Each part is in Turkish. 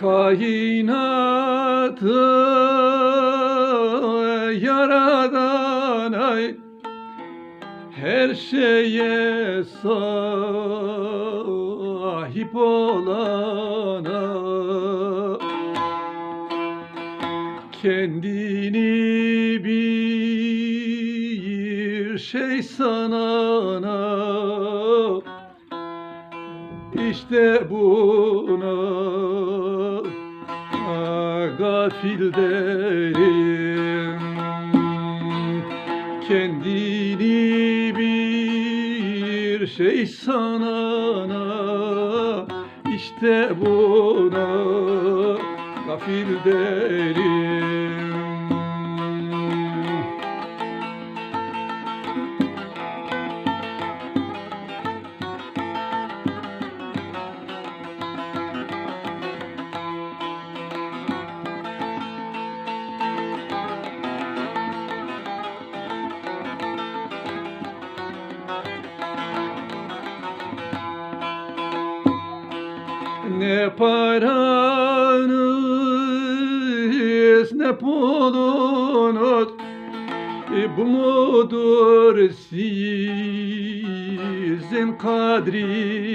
Kainatı yaradan ay. Her şeye sahip olana kendini bir şey sanana işte buna gafil derim. Kendini bir şey sanana işte buna gafil derim Ne paranız ne pulunuz? E, Bu mudur sizin kadriniz?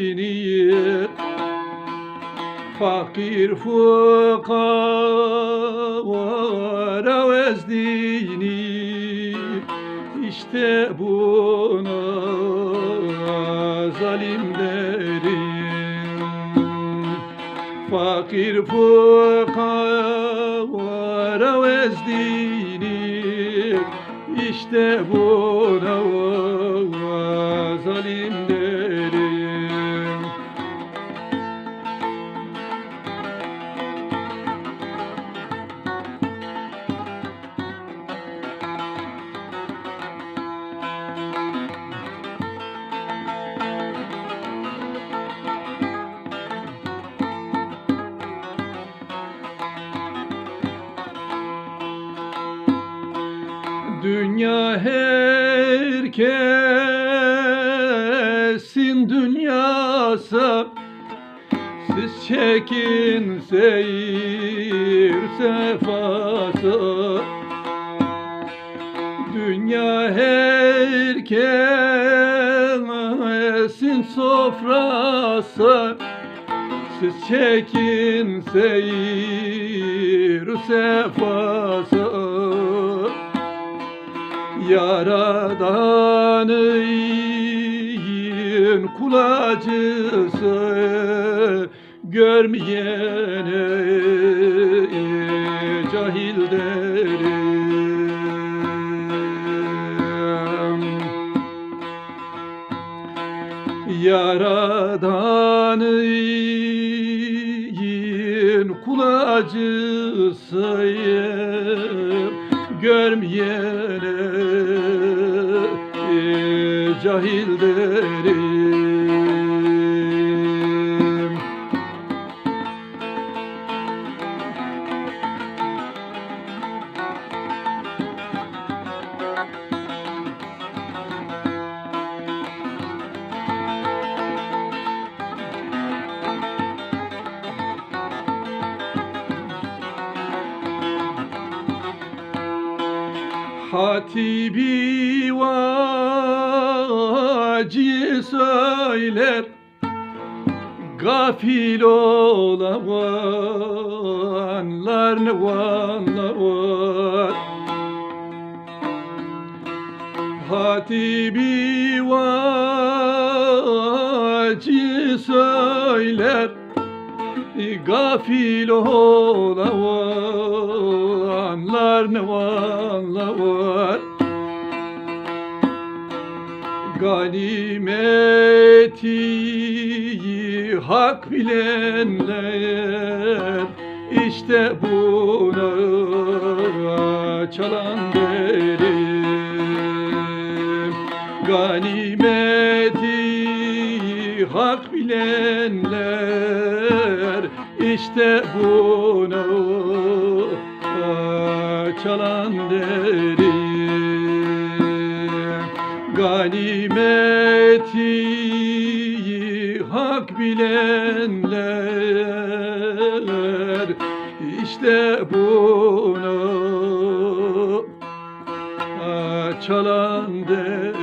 Fakir fukara vezdini İşte buna zalim Fakir fukara vezdini İşte buna zalim Dünya herkesin dünyası. Siz çekin seyir sefası. Dünya herkesin sofrası. Siz çekin seyir sefası Yaradanın kulacısı Görmeyene cahil derim. Yaradanın kulacısıyım Görmeyene cahil Hatibi vaci söyler Gafil olanlar ne vanlar var. Hatibi vaci söyler Gafil olanlar ne vanlar Ganimeti hak bilenler işte buna çalan derim Ganimeti hak bilenler işte buna çalan derim Ganimeti hak bilenler işte bunu çalan derim.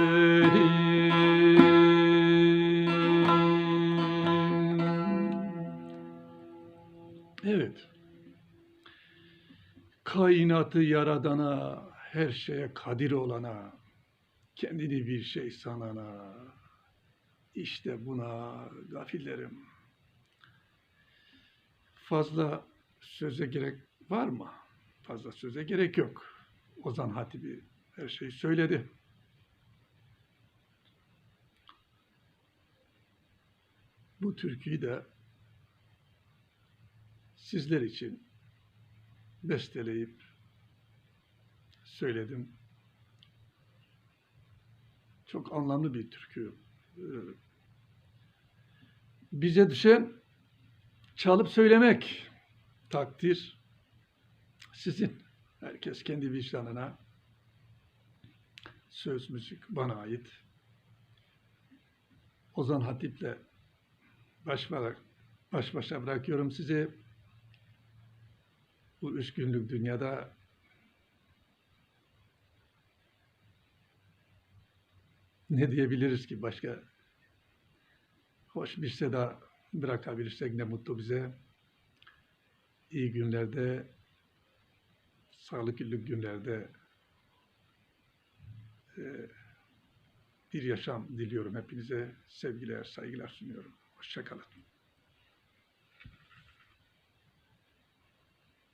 Evet. Kainatı yaradana, her şeye kadir olana, kendini bir şey sanana, işte buna gafillerim. Fazla söze gerek var mı? Fazla söze gerek yok. Ozan Hatibi her şeyi söyledi. Bu türküyü de sizler için besteleyip söyledim. Çok anlamlı bir türkü. Ee, Bize düşen çalıp söylemek. Takdir sizin. Herkes kendi vicdanına. Söz müzik bana ait. Ozan Hatip'le baş, baş başa bırakıyorum sizi. Bu üç günlük dünyada ne diyebiliriz ki başka? Hoş bir seda bırakabilirsek ne mutlu bize. İyi günlerde, sağlıklı günlerde e, bir yaşam diliyorum hepinize. Sevgiler, saygılar sunuyorum. Hoşçakalın.